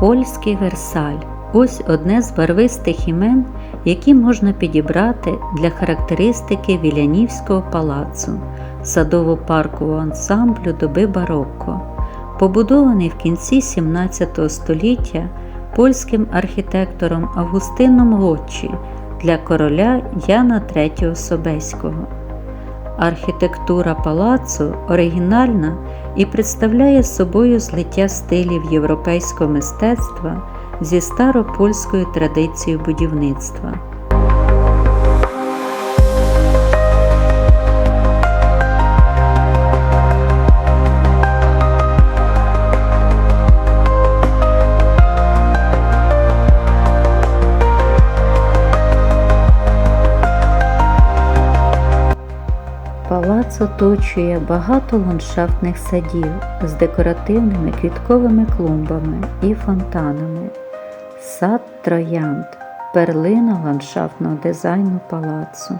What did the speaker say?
Польський Версаль ось одне з барвистих імен, які можна підібрати для характеристики Вілянівського палацу, садово-паркового ансамблю доби барокко, побудований в кінці 17 століття польським архітектором Августином Лоччі для короля Яна III Собеського. Архітектура палацу оригінальна і представляє собою злиття стилів європейського мистецтва зі старопольською традицією будівництва. Палац оточує багато ландшафтних садів з декоративними квітковими клумбами і фонтанами. Сад троянд перлина ландшафтного дизайну палацу.